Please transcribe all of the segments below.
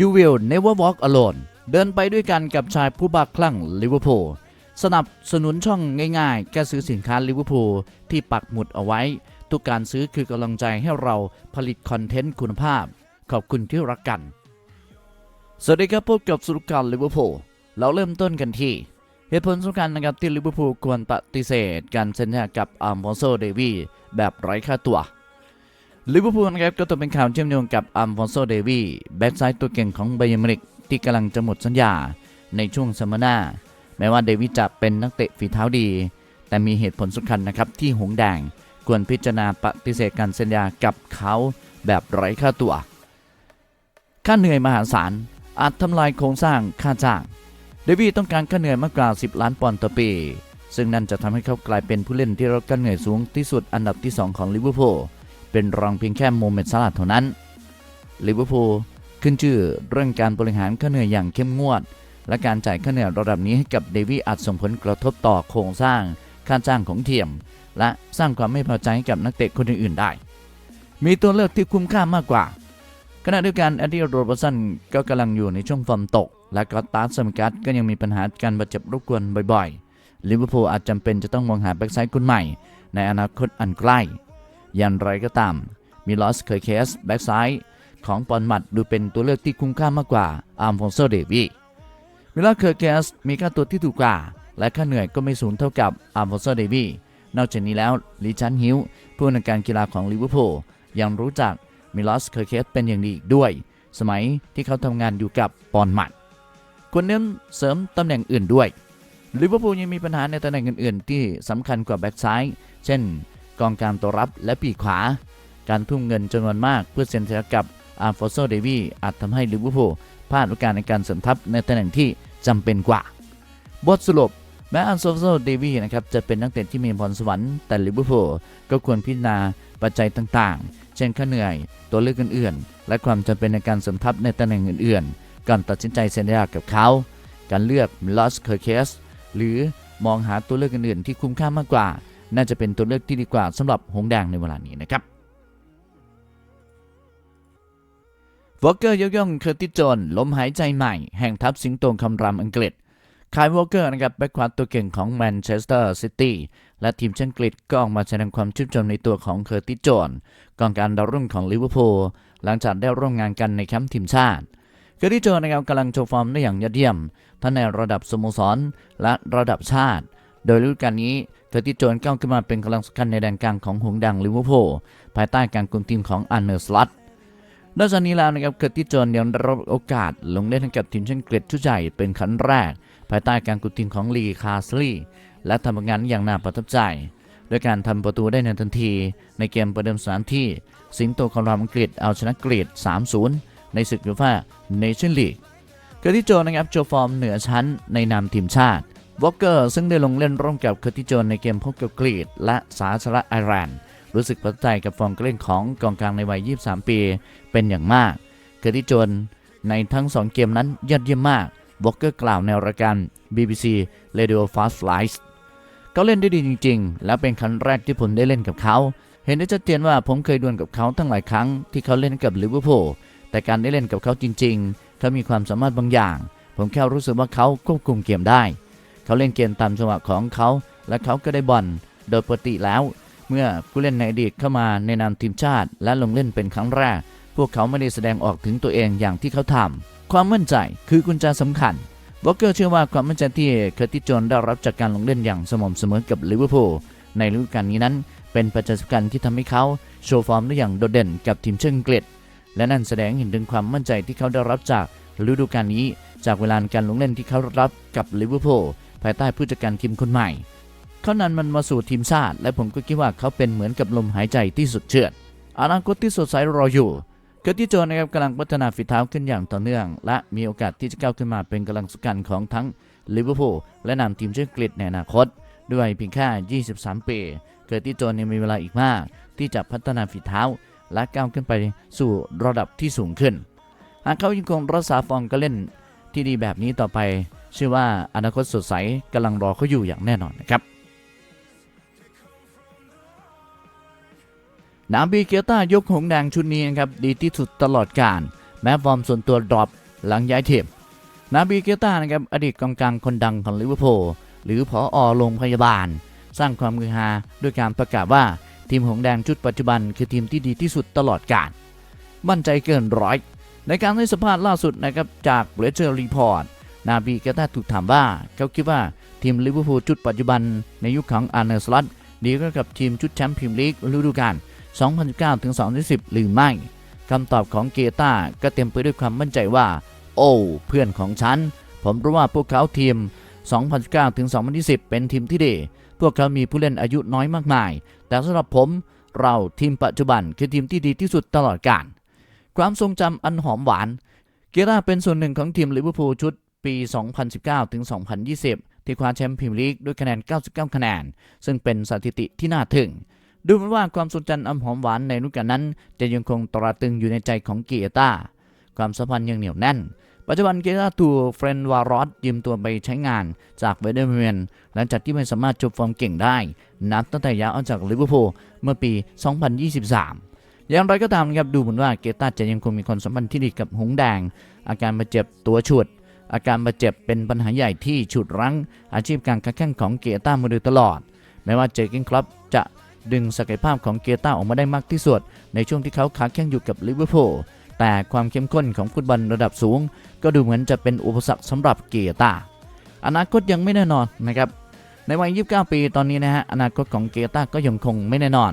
You will never walk alone เดินไปด้วยกันกับชายผู้บ้าคลั่งลิเวอร์พูลสนับสนุนช่องง่ายๆ แค่ซื้อสินค้าลิเวอร์พูลที่ปักหมุดเอาไว้ ทุกการซื้อคือกำลังใจให้เราผลิตคอนเทนต์คุณภาพ ขอบคุณที่รักกัน สวัสดีครับพบกับสุรการลิเวอร์พูลเราเริ่มต้นกันที่ เหตุผลสำคัญนะครับที่ลิเวอร์พูลควรปฏิเสธ การเซ็นสัญญากับอัลฟอนโซเดวีแบบไร้ค่าตัว ลิเวอร์พูลนะครับก็ต้องเป็นข่าวเชื่อมโยงกับอัลฟอนโซเดวีแบ็กซ้ายตัวเก่งของไบเยร์นมิวนิกที่กำลังจะหมดสัญญาในช่วงซัมเมอร์หน้าแม้ว่าเดวิจะเป็นนักเตะฝีเท้าดี แต่มีเหตุผลสำคัญนะครับที่หงแดงควรพิจารณาปฏิเสธการเซ็นสัญญากับเขาแบบไร้ค่าตัว ค่าเหนื่อยมหาศาลอาจทำลายโครงสร้างค่าจ้าง เดวิดต้องการค่าเหนื่อยมากกว่า 10 ล้านปอนด์ต่อปี ซึ่งนั่นจะทำให้เขากลายเป็นผู้เล่นที่รับค่าเหนื่อยสูงที่สุดอันดับที่ 2 ของลิเวอร์พูล เป็นรองเพียงแค่โมเมดซาลาห์เท่านั้นลิเวอร์พูลขึ้นชื่อเรื่องการบริหารค่าเหนื่อยอย่างเข้มงวด และการจ่ายค่าเหนื่อยระดับนี้ให้กับเดวิดอาจส่งผลกระทบต่อโครงสร้างค่าจ้างของเทียม และสร้างความไม่พอใจให้กับนักเตะคนอื่นๆได้ มีตัวเลือกที่คุ้มค่ามากกว่าขณะเดียวกันแอดดี้โรเบอร์สันก็กำลังอยู่ในช่วงฟอร์มตก และก็ตาร์สมิกัสก็ยังมีปัญหาการบาดเจ็บรบกวนบ่อยๆลิเวอร์พูลอาจจำเป็นจะต้องมองหาแบ็กไซด์คนใหม่ ในอนาคตอันใกล้ อย่างไรก็ตามมีลอสเคยเคสแบ็กไซด์ของปอนมัดดูเป็นตัวเลือกที่คุ้มค่ามากกว่าอาร์มฟอนโซเดวีมิลอสเคยเคสมีค่าตัวที่ถูกกว่า และค่าเหนื่อยก็ไม่สูงเท่ากับอาร์มฟอนโซเดวีนอกจากนี้แล้วลิชันฮิลผู้ในวยการกีฬาของลิเวอร์พูลยังรู้จักมิลอสเคอร์เคสเป็นอย่างดีอีกด้วย สมัยที่เขาทำงานอยู่กับปอนมัดควรเน้นเสริมตำแหน่งอื่นด้วยลิเวอร์พูลยังมีปัญหาในตำแหน่งอื่น ๆ ที่สำคัญกว่าแบ็กซ้าย เช่น กองกางตัวรับและปีกขวา การทุ่มเงินจำนวนมากเพื่อเซ็นสัญญากับอาร์ฟอโซเดวีอาจทำให้ลิเวอร์พูลพลาดโอกาสในการเสริมทัพในตำแหน่งที่จำเป็นกว่า บทสรุปแม้อันโซโซเดวีนะครับจะเป็นนักเตะที่มีพรสวรรค์แต่ลิเวอร์พูลก็ควรพิจารณาปัจจัยต่างๆ เช่นค่าเหนื่อย ตัวเลือกอื่นๆ และความจำเป็นในการเสริมทัพในตำแหน่งอื่นๆ ก่อนตัดสินใจเซ็นสัญญากับเขา การเลือกลอสเคอร์เคสหรือมองหาตัวเลือกอื่นๆ ที่คุ้มค่ามากกว่า น่าจะเป็นตัวเลือกที่ดีกว่าสำหรับหงแดงในเวลานี้นะครับวอลเกอร์ยกย่องเคอร์ติสโจนลมหายใจใหม่ แห่งทัพสิงโตคำรามอังกฤษคายวอลเกอร์นะครับแบ็คขวาตัวเก่งของแมนเชสเตอร์ซิตี้และทีมชาติอังกฤษก็ออกมาแสดงความชื่นชมในตัวของเคอร์ติสโจนกองการดาวรุ่งของลิเวอร์พูลหลังจากได้ร่วมงานกันในแคมป์ทีมชาติเคอร์ติสโจนนะครับกำลังโชว์ฟอร์มได้อย่างยอดเยี่ยมทั้งในระดับสโมสรและระดับชาติ โดยฤดูกาลนี้เคอร์ติสโจนก้าวขึ้นมาเป็นกำลังสำคัญในแดนกลางของหงดังลิเวอร์พูลภายใต้การคุมทีมของอันเนอร์สลัตนอกจากนี้แล้วนะครับเกิดที่โจนยังได้รับโอกาสลงเล่นให้กับทีมชาติอังกฤษชุดใหญ่เป็นครั้งแรก ภายใต้การกุมทีมของลีคาสลีและทำงานอย่างน่าประทับใจ ด้วยการทำประตูได้ในทันที ในเกมประเดิมสนามที่ สิงโตคอรามอังกฤษเอาชนะกรีด3-0 ในศึกยูฟ่าเนชั่นลีกเกิดที่โจนนะครับโชว์ฟอร์มเหนือชั้นในนามทีมชาติ วอลเกอร์ซึ่งได้ลงเล่นร่วมกับเคอร์ติจนในเกมพบกับกรีดและสาธารณรัฐไอร์แลนด์รู้สึกประทับใจกับฟอร์มการเล่นของกองกลางในวัย 23 ปี เป็นอย่างมากเกิดที่โจนในทั้ง 2 เกมนั้นยอดเยี่ยมมากวอลเกอร์กล่าวในรายการ BBC Radio Fast Lights เขาเล่นได้ดีจริง ๆ และเป็นครั้งแรกที่ผมได้เล่นกับเขา เห็นได้ชัดเจนว่าผมเคยดวลกับเขาตั้งหลายครั้งที่เขาเล่นกับลิเวอร์พูลแต่การได้เล่นกับเขาจริง ๆ เขามีความสามารถบางอย่าง ผมแค่รู้สึกว่าเขาควบคุมเกมได้ เขาเล่นเกมตามจังหวะของเขา และเขาก็ได้บอลโดยปกติแล้ว เมื่อผู้เล่นในอดีตเข้ามาในนามทีมชาติ และลงเล่นเป็นครั้งแรก พวกเขาไม่ได้แสดงออกถึงตัวเองอย่างที่เขาทำความมั่นใจคือกุญแจสำคัญวอลเกอร์เชื่อว่าความมั่นใจที่เคอร์ติสโจนได้รับจากการลงเล่นอย่างสม่ำเสมอกับลิเวอร์พูลในฤดูกาลนี้นั้น เป็นปัจจัยสำคัญที่ทำให้เขาโชว์ฟอร์มได้อย่างโดดเด่นกับทีมเชาติอังกฤษและนั่นแสดงเห็นถึงความมั่นใจที่เขาได้รับจากฤดูกาลนี้ จากเวลาการลงเล่นที่เขารับกับลิเวอร์พูล ภายใต้ผู้จัดการทีมคนใหม่ เขานั้นมันมาสู่ทีมชาติ และผมก็คิดว่าเขาเป็นเหมือนกับลมหายใจที่สุดเชือดอนาคตที่สดใสรออยู่เกิดที่โจนะครับกำลังพัฒนาฝีเท้าขึ้นอย่างต่อเนื่อง และมีโอกาสที่จะก้าวขึ้นมาเป็นกำลังสำคัญของทั้งลิเวอร์พูลและนำทีมชาติอังกฤษในอนาคต ด้วยเพียงแค่ 23 ปีเกิดที่โจยังมีเวลาอีกมาก ที่จะพัฒนาฝีเท้า และก้าวขึ้นไปสู่ระดับที่สูงขึ้น หากเขายังคงรักษาฟอร์มการเล่นที่ดีแบบนี้ต่อไป เชื่อว่าอนาคตสดใสกำลังรอเขาอยู่อย่างแน่นอนนะครับนาบีเกียต้ายกหงแดงชุดนี้นะครับดีที่สุดตลอดการ แม้ฟอร์มส่วนตัวดรอปหลังย้ายทีมนาบีเกต้านะครับอดีตกองกลางคนดังของลิเวอร์พูลหรือผออโรงพยาบาล สร้างความมือฮาด้วยการประกาศว่าทีมหงแดงชุดปัจจุบันคือทีมที่ดีที่สุดตลอดกาลมั่นใจเกินร้อยในการให้สัมภาษณ์ล่าสุดนะครับจากเบรเจอร์รีพอร์ต นาบีเกต้าถูกถามว่า เขาคิดว่าทีมลิเวอร์พูลชุดปัจจุบันในยุคของอาร์เนสลอตดีกว่ากับทีมชุดแชมป์พรีเมียร์ลีกฤดูกาล 2019-2020หรือไม่คำตอบของเกตาก็เต็มไปด้วยความมั่นใจว่า โอ้เพื่อนของฉัน ผมรู้ว่าพวกเขาทีม 2019-2020 เป็นทีมที่ดี พวกเขามีผู้เล่นอายุน้อยมากมาย แต่สำหรับผมเราทีมปัจจุบันคือทีมที่ดีที่สุดตลอดกาลความทรงจำอันหอมหวาน เกตาเป็นส่วนหนึ่งของทีมลิเวอร์พูลชุด ปี 2019-2020 ที่คว้าแชมป์พรีเมียร์ลีกด้วยคะแนน 99 คะแนน ซึ่งเป็นสถิติที่น่าทึ่ง ดูเหมือนว่าความทรงจอันหอมหวานในฤดูกาลนั้น จะยังคงตราตึงอยู่ในใจของเกียตาความสัมพันธ์ยังเหนียวแน่น ปัจจุบันเกียตาถูกเฟรนวารอสยืมตัวไปใช้งานจากเวเดอร์เมนหลังจากที่ไม่สามารถจบฟอร์มเก่งได้ นับตั้งแต่ย้ายออกจากลิเวอร์พูลเมื่อปี 2023อย่างไรก็ตามนะครับดูเหมือนว่าเกต้าจะยังคงมีความสัมพันธ์ที่ดีกับหงแดง อาการบาดเจ็บตัวฉุด อาการบาดเจ็บเป็นปัญหาใหญ่ที่ฉุดรั้ง อาชีพการค้าแข่งของเกียต้ามาโดยตลอด แม้ว่าเจอร์เกนคลับจะดึงศักยภาพของเกียต้าออกมาได้มากที่สุด ในช่วงที่เขาค้าแข่งอยู่กับลิเวอร์พูลแต่ความเข้มข้นของฟุตบอลระดับสูง ก็ดูเหมือนจะเป็นอุปสรรคสำหรับเกียต้าอนาคตยังไม่แน่นอนนะครับในวัย 29 ปีตอนนี้นะฮะอนาคตของเกียต้าก็ยังคงไม่แน่นอน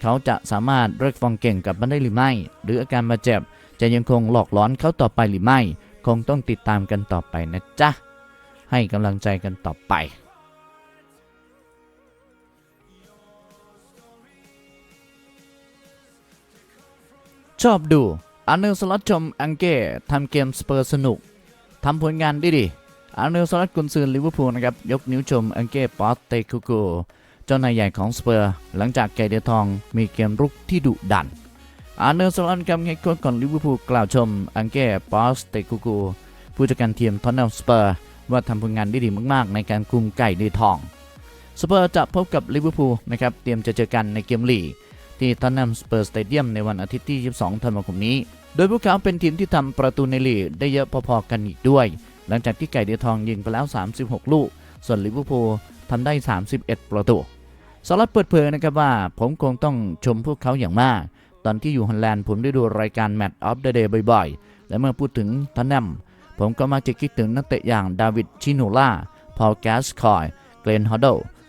เขาจะสามารถเลิกฟอร์มเก่งกับมาได้หรือไม่ หรืออาการบาดเจ็บจะยังคงหลอกหลอนเขาต่อไปหรือไม่ คงต้องติดตามกันต่อไปนะจ๊ะ ให้กำลังใจกันต่อไปชอบดูอาร์เนลสล็อตชมอังเก้ทำเกมสเปอร์สนุกทำผลงานด้ดีอาร์เนลสล็อตกุนซือลิเวอร์พูลนะครับ ยกนิ้วชมอังเก้ปอสเตคูโกเจ้านายใหญ่ของสเปอร์ หลังจากไก่เดือทองมีเกมรุกที่ดุดัน อาร์เนลสล็อตกำเฮดโค้ชของลิเวอร์พูลกล่าวชม อังเก้ปอสเตคูโกผู้จัดการทีมทอนเนลสเปอร์ ว่าทำผลงานได้ดีมาก ๆ ในการคุมไก่เดือทองสเปอร์จะพบกับลิเวอร์พูลนะครับเตรียมจะเจอกันในเกมลีกที่ทอนนัมสเปอร์สเตเดียมในวันอาทิตย์ที่ 22 ธันวาคมนี้ โดยพวกเขาเป็นทีมที่ทำประตูในลีกได้เยอะพอๆกันอีกด้วย หลังจากที่ไก่เดือทองยิงไปแล้ว 36 ลูก ส่วนลิเวอร์พูลทำได้ 31 ประตูสลัดเปิดเผยนะครับว่าผมคงต้องชมพวกเขาอย่างมาก ตอนที่อยู่ฮอลแลนด์ผมได้ดูรายการ Match of the Day บ่อยๆ และเมื่อพูดถึงทอนนัมผมก็มักจะคิดถึงนักเตะอย่างดาวิดชิโนล่า พอลแกสคอย เกรนฮอดโด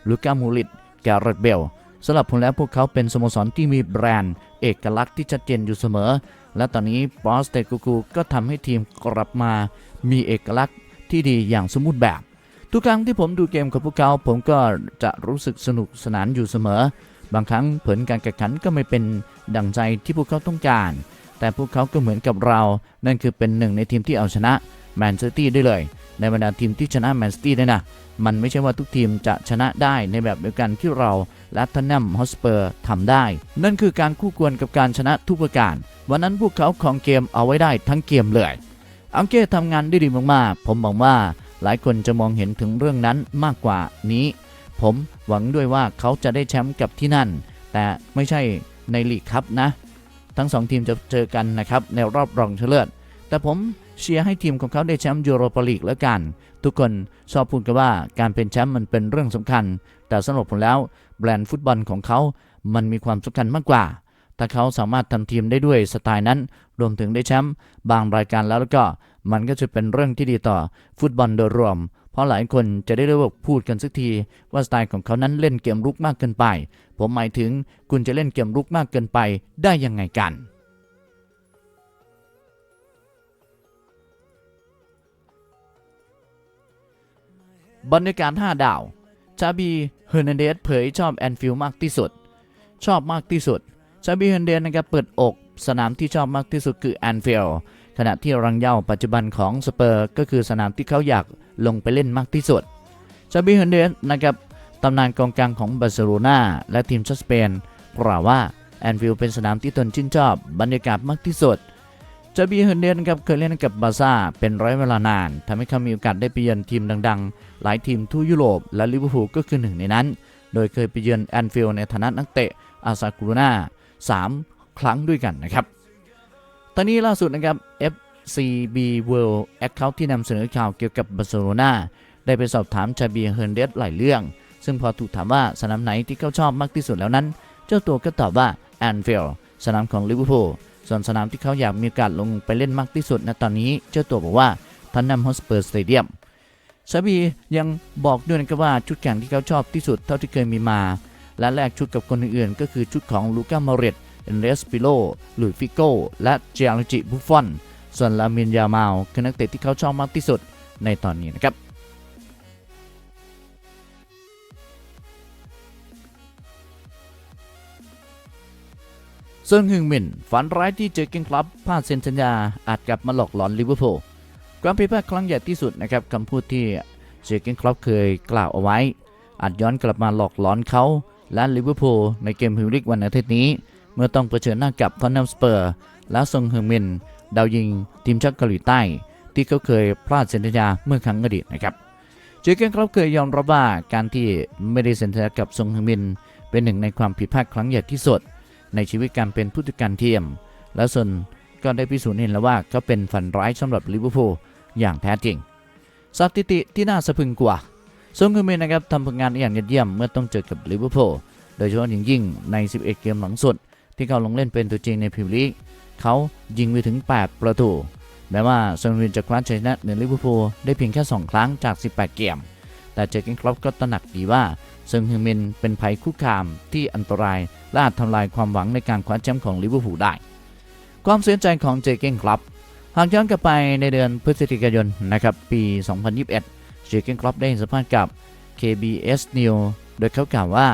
ลูก้ามูลิต แกเรตเบลสำหรับผมแล้วพวกเขาเป็นสโมสรที่มีแบรนด์ เอกลักษณ์ที่ชัดเจนอยู่เสมอ และตอนนี้บอสเตกูกูก็ทำให้ทีมกลับมามีเอกลักษณ์ที่ดีอย่างสมบูรณ์แบบ ทุกครั้งที่ผมดูเกมของพวกเขา ผมก็จะรู้สึกสนุกสนานอยู่เสมอ บางครั้งผลการแข่งขันก็ไม่เป็นดังใจที่พวกเขาต้องการ แต่พวกเขาก็เหมือนกับเรา นั่นคือเป็นหนึ่งในทีมที่เอาชนะแมนซิตี้ได้เลย ในบรรดาทีมที่ชนะแมนซิตี้ได้นะ มันไม่ใช่ว่าทุกทีมจะชนะได้ในแบบเดียวกันที่เราและทันนัมฮอสเปอร์ทำได้ นั่นคือการคู่ควรกับการชนะทุกประการ วันนั้นพวกเขาของเกมเอาไว้ได้ทั้งเกมเลยอังเก้ทำงานได้ดีมากๆ ผมหวังว่าหลายคนจะมองเห็นถึงเรื่องนั้นมากกว่านี้ ผม หวังด้วยว่าเขาจะได้แชมป์กับที่นั่น แต่ไม่ใช่ในลีกครับนะ ทั้งสองทีมจะเจอกันนะครับในรอบรองชนะเลิศแต่ผมเชียร์ให้ทีมของเขาได้แชมป์ยูโรปาลีกแล้วกัน ทุกคนชอบพูดกันว่าการเป็นแชมป์มันเป็นเรื่องสำคัญ แต่สำหรับผมแล้ว แบรนด์ฟุตบอลของเขา มันมีความสำคัญมากกว่า ถ้าเขาสามารถทำทีมได้ด้วยสไตล์นั้น รวมถึงได้แชมป์บางรายการแล้วแล้วก็ มันก็จะเป็นเรื่องที่ดีต่อฟุตบอลโดยรวม เพราะหลายคนจะได้เลิกพูดกันสักที ว่าสไตล์ของเขานั้นเล่นเกมรุกมากเกินไป ผมหมายถึงคุณจะเล่นเกมรุกมากเกินไปได้ยังไงกันบรรยากาศ5ดาว ชาบีเฮอร์นันเดสเผยชอบแอนฟิลมากที่สุด ชอบมากที่สุด ชาบีเฮอร์นันเดสนะครับเปิดอก สนามที่ชอบมากที่สุดคือแอนฟิลขณะที่รังเย่าปัจจุบันของสเปอร์ก็คือสนามที่เขาอยาก ลงไปเล่นมากที่สุดชาบีเฮอร์นันเดสนะครับตำนานกองกลางของบาร์เซโลนาและทีมชาติสเปนกล่าวว่าแอนฟิลด์เป็นสนามที่ตนชื่นชอบบรรยากาศมากที่สุดจาบีเฮอร์เดนครับเคยเล่นกับบาร์ซ่าเป็นร้อยเวลานานทำให้เขามีโอกาสได้ไปเยือนทีมดังๆ หลายทีมทั่วยุโรปและลิเวอร์พูลก็คือหนึ่งในนั้น โดยเคยไปเยือนแอนฟิลด์ในฐานะนักเตะอาซากุรุนา3ครั้งด้วยกันนะครับ ตอนนี้ล่าสุดนะครับ FC CB World Account ที่นำเสนอข่าวเกี่ยวกับบาร์เซโลนาได้ไปสอบถามชาบีเฮอร์เดสหลายเรื่อง ซึ่งพอถูกถามว่าสนามไหนที่เขาชอบมากที่สุดแล้วนั้น เจ้าตัวก็ตอบว่าแอนฟิลด์สนามของลิเวอร์พูลส่วนสนามที่เขาอยากมีโอกาสลงไปเล่นมากที่สุดณตอนนี้เจ้าตัวบอกว่าทันนัมฮอสเปอร์สเตเดียมชาบียังบอกด้วยนะครับว่าชุดแข่งที่เขาชอบที่สุดเท่าที่เคยมีมา และแลกชุดกับคนอื่นๆ ก็คือชุดของลูก้ามาเรตเอนเรสปิโลหลุยฟิโกและเจอังจิบุฟฟอน ส่วนลามินยามาลคือนักเตะที่เขาชอบมากที่สุดในตอนนี้นะครับเซิงฮึงมินฝันร้ายที่เจอเกนคลับพลาดเซ็นสัญญาอาจกลับมาหลอกหลอนลิเวอร์พูลความผิดพลาดครั้งใหญ่ที่สุดนะครับคำพูดที่เจอเกนคลับเคยกล่าวเอาไว้ อาจย้อนกลับมาหลอกหลอนเขาและลิเวอร์พูลในเกมพรีเมียร์ลีกวันอาทิตย์นี้ เมื่อต้องเผชิญหน้ากับทอนนัมสเปอร์ และซงเฮงมิน ดาวยิงทีมชาติเกาหลีใต้ ที่เขาเคยพลาดเซ็นสัญญาเมื่อครั้งอดีตนะครับเจเกนคลับเคยยอมรับว่าการที่ไม่ได้เซ็นสัญญากับซงเฮงมิน เป็นหนึ่งในความผิดพลาดครั้งใหญ่ที่สุดในชีวิตการเป็นผู้จัดการทีมและส่วนก็ได้พิสูจน์เห็นแล้วว่าเขาเป็นฝันร้ายสำหรับลิเวอร์พูลอย่างแท้จริงสถิติที่น่าสะพึงกว่าซงฮึมินนะครับทำผลงานอย่างยอดเยี่ยมเมื่อต้องเจอกับลิเวอร์พูลโดยเฉพาะอย่างยิ่งใน 11 เกมหลังสุดที่เขาลงเล่นเป็นตัวจริงในพรีเมียร์ลีก เขายิงไปถึง 8 ประตู แม้ว่าซงฮึมินจะคว้าชัยชนะเหนือลิเวอร์พูลได้เพียงแค่ 2 ครั้งจาก 18 เกม แต่เจอเกนครอปก็ตระหนักดีว่าซึงฮึมินเป็นภัยคุกคามที่อันตรายและอาจทำลายความหวังในการคว้าแชมป์ของลิเวอร์พูลได้ ความเสียใจของเจเกนคลับหากย้อนกลับไปในเดือนพฤศจิกายนนะครับปี 2021 เจเกนคลับได้สัมภาษณ์กับ KBS News โดยเขากล่าวว่า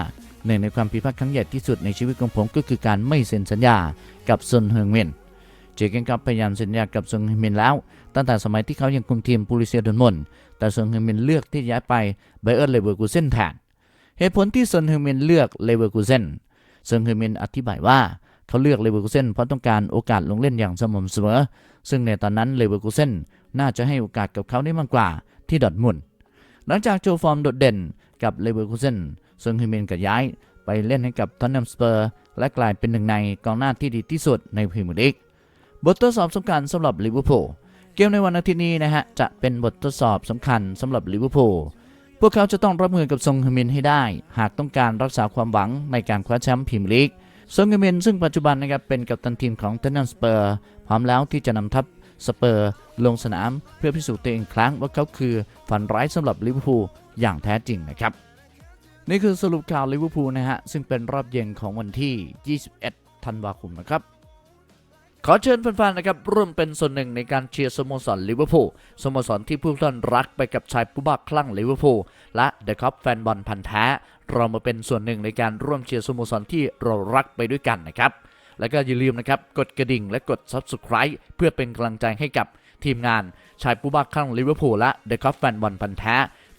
หนึ่งในความผิดพลาดครั้งใหญ่ที่สุดในชีวิตของผมก็คือการไม่เซ็นสัญญากับซุนเฮิงมินเจเกนคลับพยายามเซ็นสัญญากับซุนเฮิงมินแล้ว ตั้งแต่สมัยที่เขายังคุมทีมปูริเซียดอนมอนด์แต่ซุนเฮิงมินเลือกที่จะย้ายไปไบเออร์เลเวอร์กูเซนแทนเหตุผลที่ซุนเฮงมินเลือกเลเวอร์คูเซนซุนเฮงมินอธิบายว่าเขาเลือกเลเวอร์คูเซนเพราะต้องการโอกาสลงเล่นอย่างสม่ำเสมอ ซึ่งในตอนนั้นเลเวอร์คูเซนน่าจะให้โอกาสกับเขาได้มากกว่าที่ดอทมุนด์หลังจากโชว์ฟอร์มโดดเด่น กับเลเวอร์คูเซนซุนเฮงมินก็ย้ายไปเล่นให้กับทอนนัมสเปอร์และกลายเป็นหนึ่งในกองหน้าที่ดีที่สุดในพรีเมียร์ลีกบททดสอบสำคัญสำหรับลิเวอร์พูลเกมในวันอาทิตย์นี้นะฮะ จะเป็นบททดสอบสำคัญสำหรับลิเวอร์พูลพวกเขาจะต้องรับมือกับซงฮึมินให้ได้ หากต้องการรักษาความหวังในการคว้าแชมป์พรีเมียร์ลีกซงฮึมินซึ่งปัจจุบันนะครับเป็นกัปตันทีมของเทนนันสเปอร์พร้อมแล้วที่จะนำทัพสเปอร์ลงสนามเพื่อพิสูจน์ตัวเองครั้งว่าเขาคือฝันร้ายสำหรับลิเวอร์พูล อย่างแท้จริงนะครับ นี่คือสรุปข่าวลิเวอร์พูลนะฮะ ซึ่งเป็นรอบเย็นของวันที่ 21 ธันวาคมนะครับ ขอเชิญแฟนๆนะครับร่วมเป็นส่วนหนึ่งในการเชียร์สโมสรลิเวอร์พูลสโมสรที่ผู้ท่านรักไปกับชายผู้บ้าคลั่งลิเวอร์พูลและเดอะคัพแฟนบอลพันธ์แท้ เรามาเป็นส่วนหนึ่งในการร่วมเชียร์สโมสรที่เรารักไปด้วยกันนะครับแล้วก็อย่าลืมนะครับ กดกระดิ่งและกด Subscribe เพื่อเป็นกำลังใจให้กับทีมงานชายผู้บ้าคลั่งลิเวอร์พูลและเดอะคัพแฟนบอลพันธ์แท้